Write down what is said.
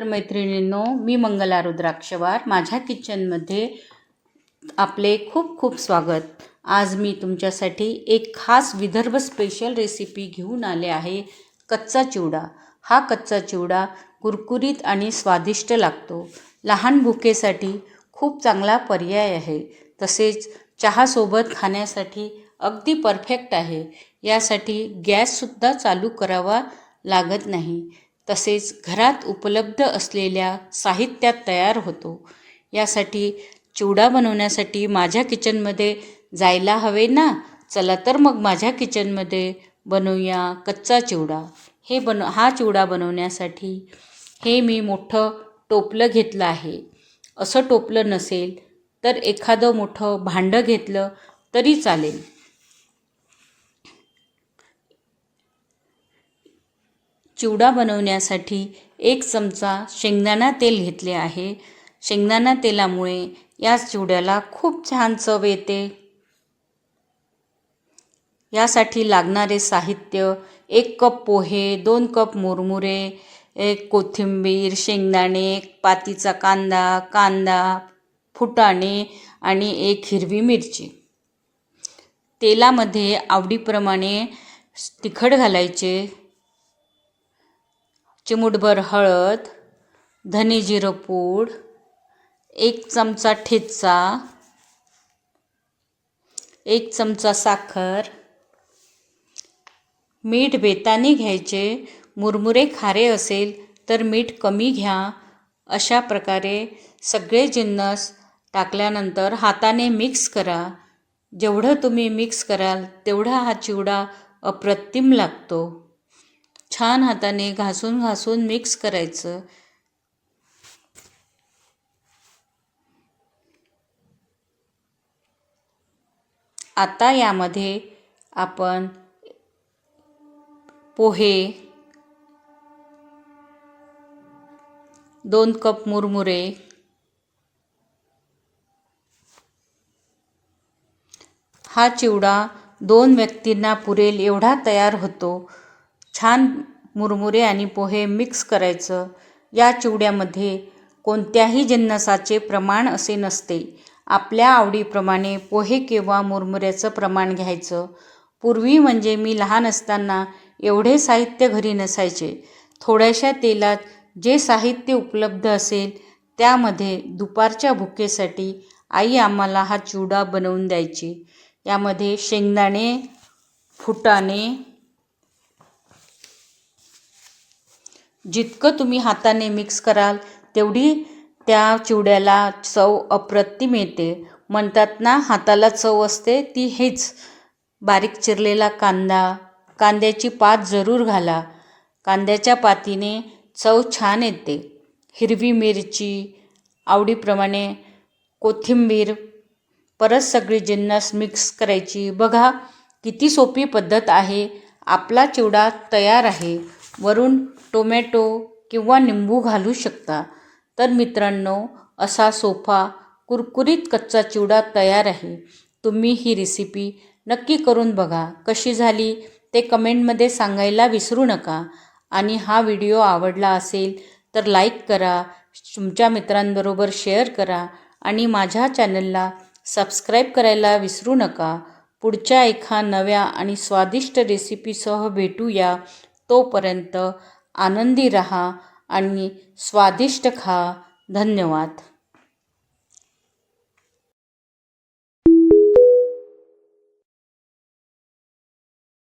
तर मैत्रिणींनो मी मंगला रुद्राक्षवार. माझ्या किचनमध्ये आपले खूप खूप स्वागत. आज मी तुमच्यासाठी एक खास विदर्भ स्पेशल रेसिपी घेऊन आले आहे कच्चा चिवडा. हा कच्चा चिवडा कुरकुरीत आणि स्वादिष्ट लागतो. लहान भुकेसाठी खूप चांगला पर्याय आहे. तसेच चहासोबत खाण्यासाठी अगदी परफेक्ट आहे. यासाठी गॅससुद्धा चालू करावा लागत नाही. तसेच घरात उपलब्ध असलेल्या साहित्यात तयार होतो. यासाठी चिवडा बनवण्यासाठी माझ्या किचनमध्ये जायला हवे ना? चला तर मग माझ्या किचनमध्ये बनवूया कच्चा चिवडा. हे बन हा चिवडा बनवण्यासाठी हे मी मोठं टोपलं घेतलं आहे. असं टोपलं नसेल तर एखादं मोठं भांडं घेतलं तरी चालेल. चिवडा बनवण्यासाठी एक चमचा शेंगदाणा तेल घेतले आहे. शेंगदाणा तेलामुळे या चिवड्याला खूप छान चव येते. यासाठी लागणारे साहित्य एक कप पोहे दोन कप मुरमुरे एक कोथिंबीर शेंगदाणे एक पातीचा कांदा कांदा फुटाणे आणि एक हिरवी मिरची. तेलामध्ये आवडीप्रमाणे तिखट घालायचे. चिमूटभर हळद धने जिरं पूड एक चमचा ठेचा एक चमचा साखर मीठ बेताने घ्यायचे. मुरमुरे खारे असेल तर मीठ कमी घ्या. अशा प्रकारे सगळे जिन्नस टाकल्यानंतर हाताने मिक्स करा. जेवढं तुम्ही मिक्स कराल तेवढा हा चिवडा अप्रतिम लागतो. छान हाताने घासून घासून मिक्स करायचं. आता यामध्ये आपण पोहे दोन कप मुरमुरे हा चिवडा दोन व्यक्तींना पुरेल एवढा तयार होतो. छान मुरमुरे आणि पोहे मिक्स करायचं. या चिवड्यामध्ये कोणत्याही जिन्नसाचे प्रमाण असे नसते. आपल्या आवडीप्रमाणे पोहे किंवा मुरमुऱ्याचं प्रमाण घ्यायचं. पूर्वी म्हणजे मी लहान असताना एवढे साहित्य घरी नसायचे. थोड्याशा तेलात जे साहित्य उपलब्ध असेल त्यामध्ये दुपारच्या भुकेसाठी आई आम्हाला हा चिवडा बनवून द्यायची. यामध्ये शेंगदाणे फुटाणे जितकं तुम्ही हाताने मिक्स कराल तेवढी त्या चिवड्याला चव अप्रतिम येते. म्हणतात ना हाताला चव असते ती हेच. बारीक चिरलेला कांदा कांद्याची पात जरूर घाला. कांद्याच्या पातीने चव छान येते. हिरवी मिरची आवडीप्रमाणे कोथिंबीर परत सगळी जिन्नस मिक्स करायची. बघा किती सोपी पद्धत आहे. आपला चिवडा तयार आहे. वरून टोमॅटो किंवा निंबू घालू शकता. तर मित्रांनो असा सोफा कुरकुरीत कच्चा चिवडा तयार आहे. तुम्ही ही रेसिपी नक्की करून बघा. कशी झाली ते कमेंटमध्ये सांगायला विसरू नका. आणि हा व्हिडिओ आवडला असेल तर लाईक करा तुमच्या मित्रांबरोबर शेअर करा आणि माझ्या चॅनलला सबस्क्राईब करायला विसरू नका. पुढच्या एका नव्या आणि स्वादिष्ट रेसिपीसह भेटूया. तोपर्यंत आनंदी रहा आणि स्वादिष्ट खा. धन्यवाद.